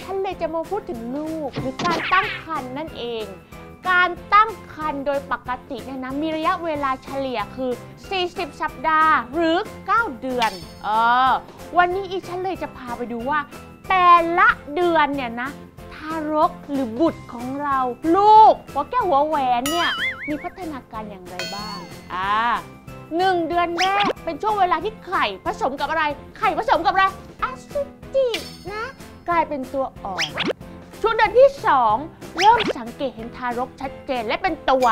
ฉันเลยจะมาพูดถึงลูกหรือการตั้งครรภ์นั่นเอง การตั้งครรภ์โดยปกติเนี่ยนะมีระยะเวลาเฉลี่ยคือ 40 สัปดาห์หรือ 9 เดือนเออวันนี้อีฉันเลยจะพาไปดูว่า แต่ละเดือนเนี่ยนะทารกหรือบุตรของเรา ลูกหัวแก้วหัวแหวนเนี่ยมีพัฒนาการอย่างไรบ้างอ่าหนึ่งเดือนแรกเป็นช่วงเวลาที่ไข่ผสมกับอะไร ไข่ผสมกับอะไรอสุจินะ กลายเป็นตัวอ่อน ช่วงเดือนที่ 2 เริ่มสังเกตเห็นทารกชัดเจนและเป็นตัว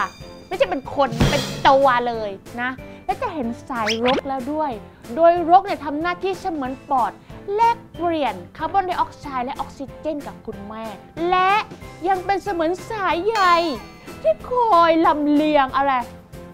ไม่ใช่เป็นคนเป็นตัวเลยนะ และจะเห็นสายรกแล้วด้วย โดยรกเนี่ยทำหน้าที่เสมือนปอดแลกเปลี่ยนคาร์บอนไดออกไซด์และออกซิเจนกับคุณแม่ และยังเป็นเสมือนสายใยที่คอยลำเลียงอะไร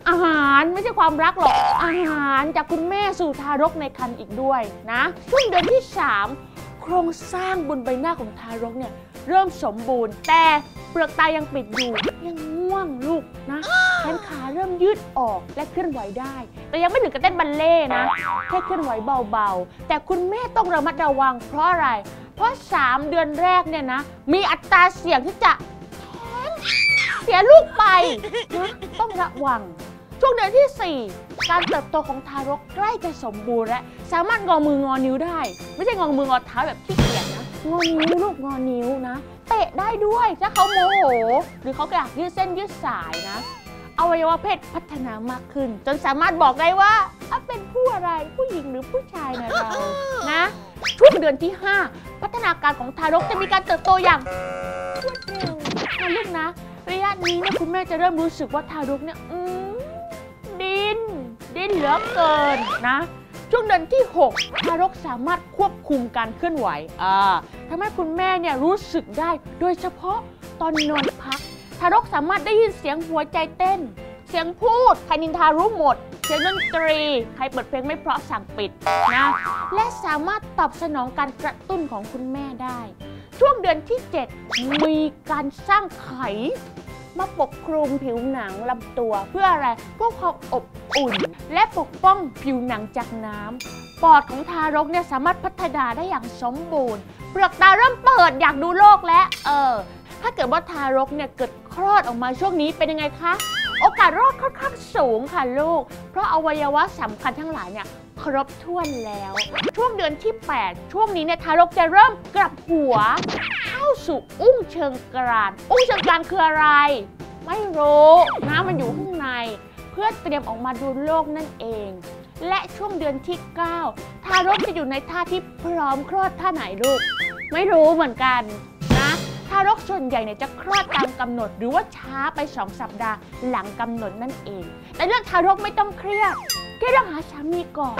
อาหารไม่ใช่ความรักหรอก อาหารจากคุณแม่สู่ทารกในครรภ์อีกด้วยนะช่วงเดือนที่ 3 ครงสร้างบนใบหน้าของทารกเนี่ยเริ่มสมบูรณ์ แต่เปลือกตายังปิดอยู่ ยังง่วงลูกนะแขนขาเริ่มยืดออกและเคลื่อนไหวได้ แต่ยังไม่ถึงกับเต้นบัลเล่ต์นะแค่เคลื่อนไหวเบาๆ แต่คุณแม่ต้องระมัดระวังเพราะอะไร เพราะ 3 เดือนแรกเนี่ยนะ มีอัตราเสี่ยงที่จะแท้งเสียลูกไปนะต้องระวัง ช่วงเดือนที่ 4 การเติบโตของทารกใกล้จะสมบูรณ์และ สามารถงอมืองอนิ้วได้ ไม่ใช่งอมืองอเท้าแบบขี้เกียจนะ งอนิ้วลูกงอนิ้วนะ เตะได้ด้วยถ้าเขาโมโห หรือเขาอยากยืดเส้นยืดสายนะอวัยวะเพศพัฒนามากขึ้น จนสามารถบอกได้ว่าเป็นผู้อะไรผู้หญิงหรือผู้ชายนะเรานะช่วงเดือนที่ 5 พัฒนาการของทารกจะมีการเติบโตอย่างรวดเร็วนะลูกนะ ระยะนี้เนี่ยคุณแม่จะเริ่มรู้สึกว่าทารกเนี่ยอื นเหลือเกินนะ ช่วงเดือนที่ 6 ทารกสามารถควบคุมการเคลื่อนไหวอ่าทำให้คุณแม่เนี่ยรู้สึกได้ โดยเฉพาะตอนนอนพัก ทารกสามารถได้ยินเสียงหัวใจเต้น เสียงพูดใครนินทารู้หมด เสียงดนตรี ใครเปิดเพลงไม่เพราะสั่งปิดนะและสามารถตอบสนองการกระตุ้นของคุณแม่ได้ ช่วงเดือนที่ 7 มีการสร้างไข มาปกคลุมผิวหนังลำตัว เพื่ออะไรเพื่อความอบอุ่น และปกป้องผิวหนังจากน้ำปอดของทารกเนี่ยสามารถพัฒนาได้อย่างสมบูรณ์ เปลือกตาเริ่มเปิดอยากดูโลกแล้วเออถ้าเกิดว่าทารกเนี่ยเกิดคลอดออกมาช่วงนี้เป็นยังไงคะ โอกาสรอดค่อนข้างสูงค่ะลูก เพราะอวัยวะสำคัญทั้งหลายเนี่ย ครบถ้วนแล้ว ช่วงเดือนที่ 8 ช่วงนี้เนี่ยทารกจะเริ่มกลับหัว เข้าสู่อุ้งเชิงกราน อุ้งเชิงกรานคืออะไร ไม่รู้นะมันอยู่ข้างใน เพื่อเตรียมออกมาดูโลกนั่นเอง และช่วงเดือนที่ 9 ทารกจะอยู่ในท่าที่พร้อมคลอดท่าไหนลูก ไม่รู้เหมือนกันนะทารกส่วนใหญ่เนี่ยจะคลอดตามกำหนดหรือว่าช้าไป 2 สัปดาห์หลังกำหนดนั่นเอง แต่เรื่องทารกไม่ต้องเครียด แค่ต้องหาสามีก่อน